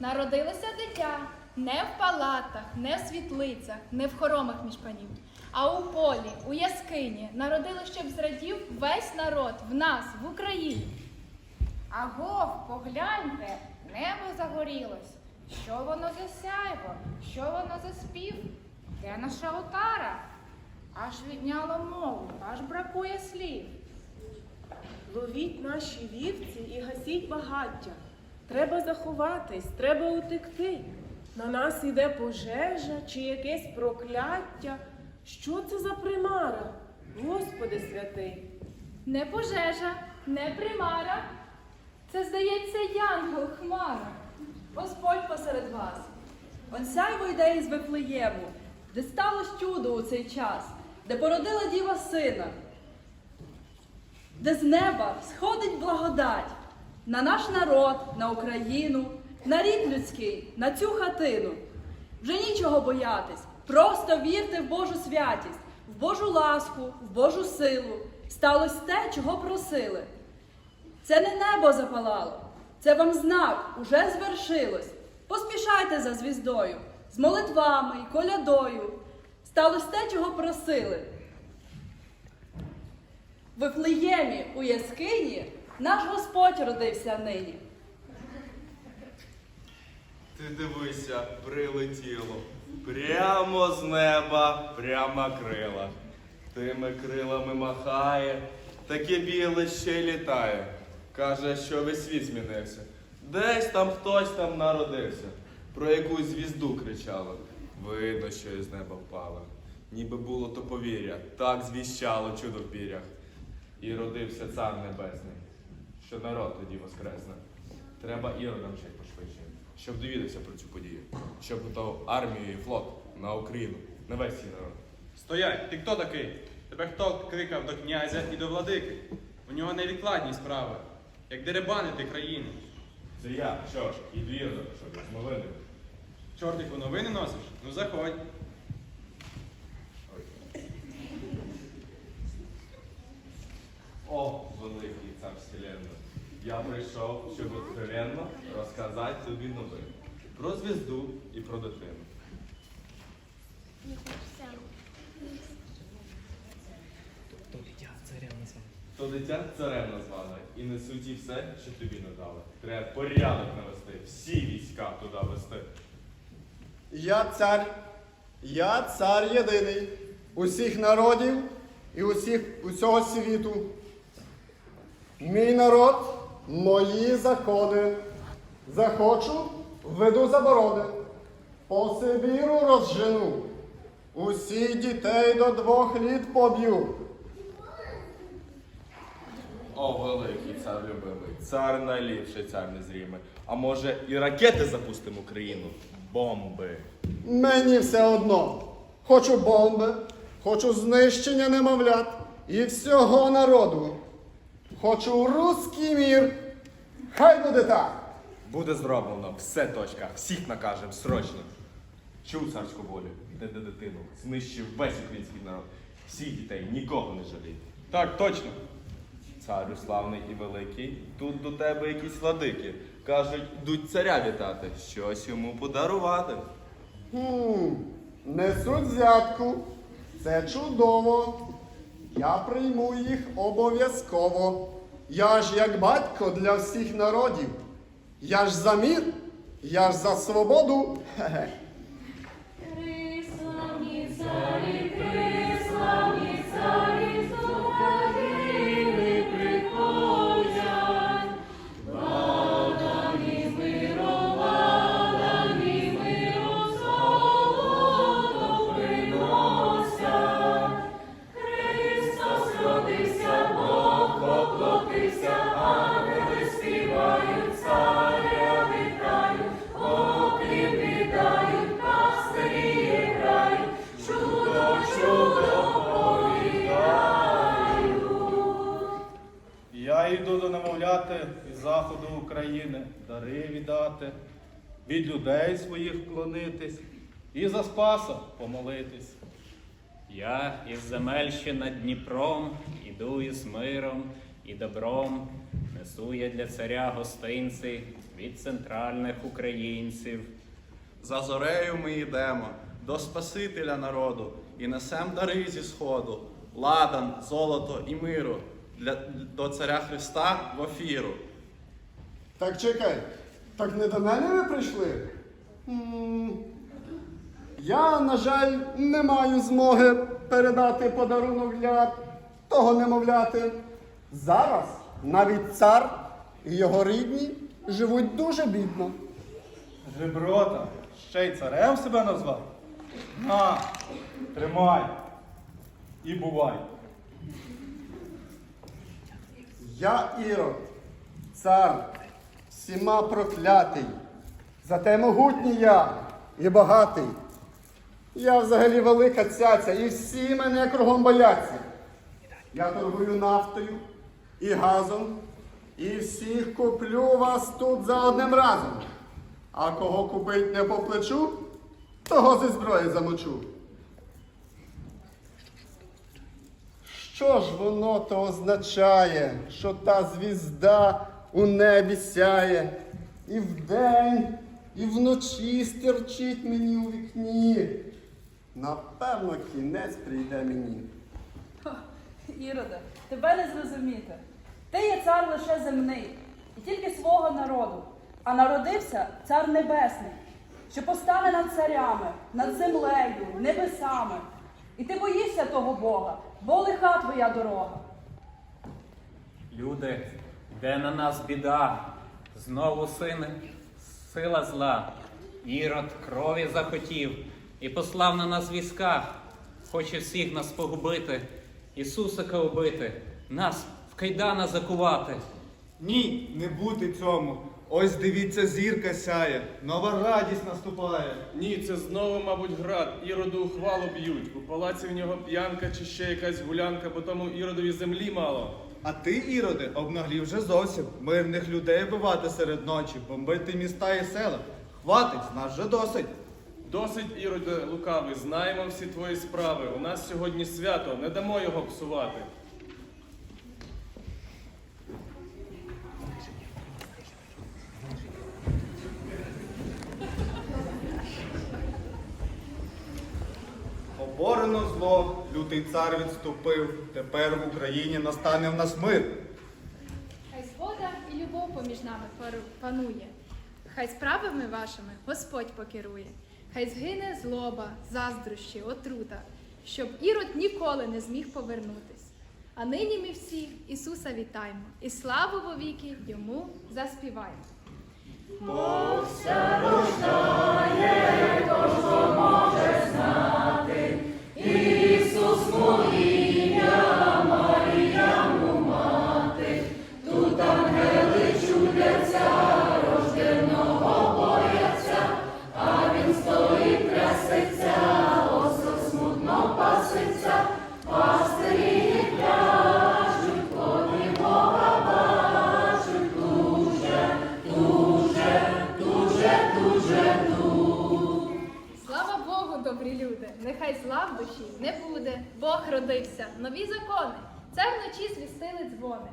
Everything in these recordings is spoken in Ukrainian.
народилося дитя не в палатах, не в світлицях, не в хоромах між панів, а у полі, у яскині народилось, щоб зрадів весь народ в нас, в Україні. Агов, погляньте, небо загорілось. Що воно за сяйво? Що воно за спів? Де наша отара? Аж відняло мову, аж бракує слів. Ловіть наші вівці і гасіть багаття. Треба заховатись, треба утекти. На нас іде пожежа чи якесь прокляття. Що це за примара? Господи святий. Не пожежа, не примара. Це, здається, янгол хмара. Господь посеред вас. Он сяйво йде із Вифлеєму, де сталося чудо у цей час, де породила діва сина, де з неба сходить благодать на наш народ, на Україну, на рід людський, на цю хатину. Вже нічого боятись, просто вірте в Божу святість, в Божу ласку, в Божу силу. Сталося те, чого просили. Це не небо запалало, це вам знак, уже звершилось. Поспішайте за звіздою, з молитвами й колядою. Сталося те, чого просили. В Вифлеємі у яскині наш Господь родився нині. Ти дивися, прилетіло. Прямо з неба, прямо крила. Тими крилами махає, таке біле ще й літає. Каже, що весь світ змінився. Десь там хтось там народився. Про якусь звізду кричало. Видно, що із неба впала. Ніби було то повір'я, так звіщало чудо в пірях. І родився цар небесний, що народ тоді воскресне. Треба іродам ще пошвидше, щоб довідався про цю подію, щоб готував армію і флот на Україну, на весь свій народ. Стоять, ти хто такий? Тебе хто кликав до князя і до владики? У нього невідкладні справи, як деребанити країну. Це я, що ж, і іродам, щоб з новини. Чортику новини носиш? Ну заходь. О, великий цар Вселенної, я прийшов, щоб откровенно розказати тобі новини про звізду і про дитину. То дитя царем назвали і несуть і все, що тобі надали. Треба порядок навести, всі війська туди вести. Я цар, я цар єдиний усіх народів і усіх усього світу. Мій народ, мої закони. Захочу, введу заборони. По Сибіру розжену. Усіх дітей до двох літ поб'ю. О, великий цар любимий, цар найліпший, цар незрімий. А може і ракети запустимо в Україну? Бомби. Мені все одно. Хочу бомби, хочу знищення немовлят і всього народу. Хочу руський мір. Хай буде так. Буде зроблено, все точка, всіх накажем срочно. Чув царську волю, йде до дитину, знищив весь український народ. Всіх дітей, нікого не жалій. Так, точно. Царю славний і великий, тут до тебе якісь владики. Кажуть, йдуть царя вітати, щось йому подарувати. Хм, несуть взятку. Це чудово. Я прийму їх обов'язково. Я ж як батько для всіх народів. Я ж за мір, я ж за свободу. Хе-хе. Дари від людей своїх вклонитись і за Спаса помолитись. Я із земель ще над Дніпром іду із миром і добром, Несу я для царя гостинці від центральних українців. За зорею ми йдемо до Спасителя народу і несем дари зі сходу, ладан, золото і миру для, до царя Христа в офіру. Так чекай, так не до мене ви прийшли? Я, на жаль, не маю змоги передати подарунок для того немовляти. Зараз навіть цар і його рідні живуть дуже бідно. Жеброта, ще й царем себе назвав? На, тримай і бувай. Я Ірод, цар, всіма проклятий, зате могутній я і багатий. Я взагалі велика цяця, і всі мене кругом бояться. Я торгую нафтою і газом, і всіх куплю вас тут за одним разом. А кого купить не по плечу, того зі зброї замочу. Що ж воно то означає, що та звізда у небі сяє, і вдень, і вночі стерчить мені у вікні. Напевно, кінець прийде мені. Іроде, тебе не зрозуміти. Ти є цар лише земний, і тільки свого народу, а народився цар небесний, що постане над царями, над землею, небесами. І ти боїшся того Бога, бо лиха твоя дорога. Люди, де на нас біда, знову сини, сила зла. Ірод крові захотів і послав на нас війська. Хоче всіх нас погубити, Ісусика убити, нас в кайдана закувати. Ні, не бути цьому. Ось дивіться, зірка сяє, нова радість наступає. Ні, це знову, мабуть, град. Іроду у хвалу б'ють. У палаці в нього п'янка чи ще якась гулянка, бо тому іродові землі мало. А ти, Іроде, обнаглів вже зовсім. Мирних людей вбивати серед ночі, бомбити міста і села. Хватить, нас вже досить. Досить, іроде, лукавий, знаємо всі твої справи. У нас сьогодні свято, не дамо його псувати. Зло, цар відступив. Тепер в Україні настане в нас мир. Хай згода і любов поміж нами панує. Хай справами вашими Господь покерує. Хай згине злоба, заздрощі, отрута, щоб Ірод ніколи не зміг повернутись. А нині ми всі Ісуса вітаємо і славу вовіки йому заспіваємо. Слава Богу, добрі люди! Нехай зла в душі не буде. Бог родився, нові закони. Це вночі звістили дзвони.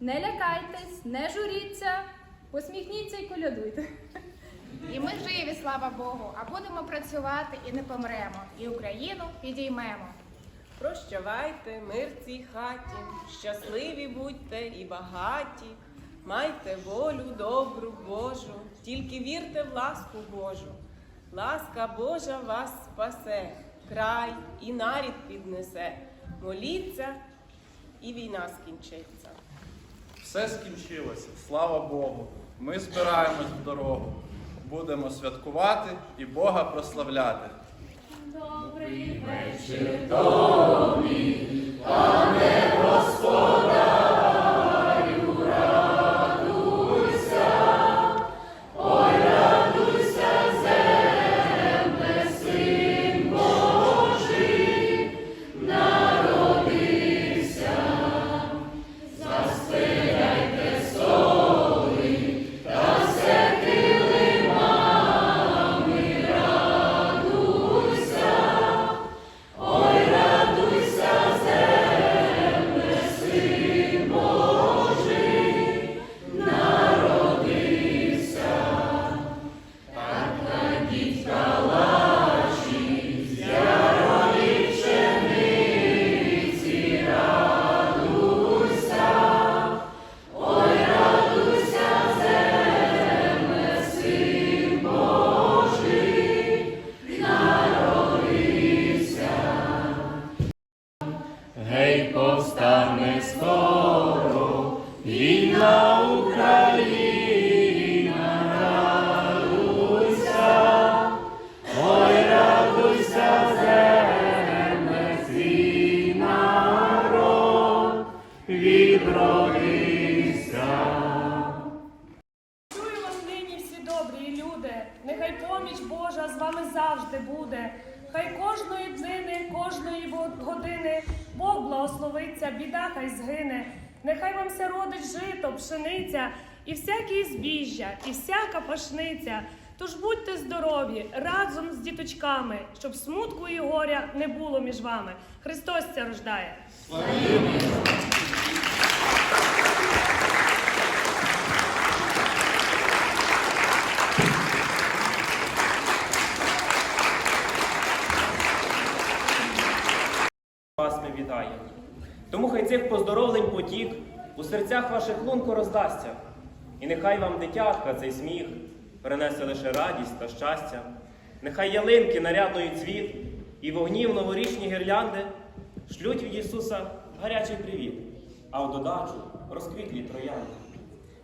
Не лякайтесь, не журіться, посміхніться і колядуйте. І ми живі, слава Богу, а будемо працювати і не помремо, і Україну підіймемо. Прощавайте, мир цій хаті, щасливі будьте і багаті, майте волю добру Божу, тільки вірте в ласку Божу. Ласка Божа вас спасе, край і нарід піднесе. Моліться, і війна скінчиться. Все скінчилося, слава Богу. Ми збираємось в дорогу. Будемо святкувати і Бога прославляти. Добрий вечір, родить жито, пшениця, і всякі збіжжя, і всяка пашниця. Тож будьте здорові разом з діточками, щоб смутку і горя не було між вами. Христос ця рождає. вас ми вітаємо. Тому хай цих поздоровлень потік у серцях ваших лунко роздасться. І нехай вам дитятка цей сміх принесе лише радість та щастя. Нехай ялинки нарядної цвіт і вогнів новорічні гірлянди шлють від Ісуса гарячий привіт, а в додачу розквітлі троянди.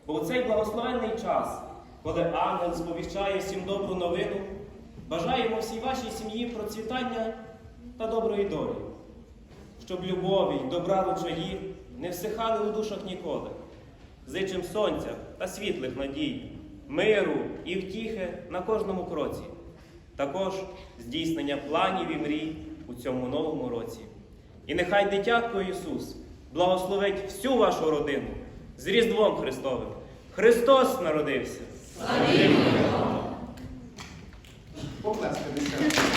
Бо у цей благословенний час, коли ангел сповіщає всім добру новину, бажаємо всій вашій сім'ї процвітання та доброї долі щоб любові й добра ручаї не всихали у душах ніколи. Зичим сонця та світлих надій, миру і втіхи на кожному кроці, також здійснення планів і мрій у цьому новому році. І нехай дитятко Ісус благословить всю вашу родину з Різдвом Христовим. Христос народився! Поплескайте.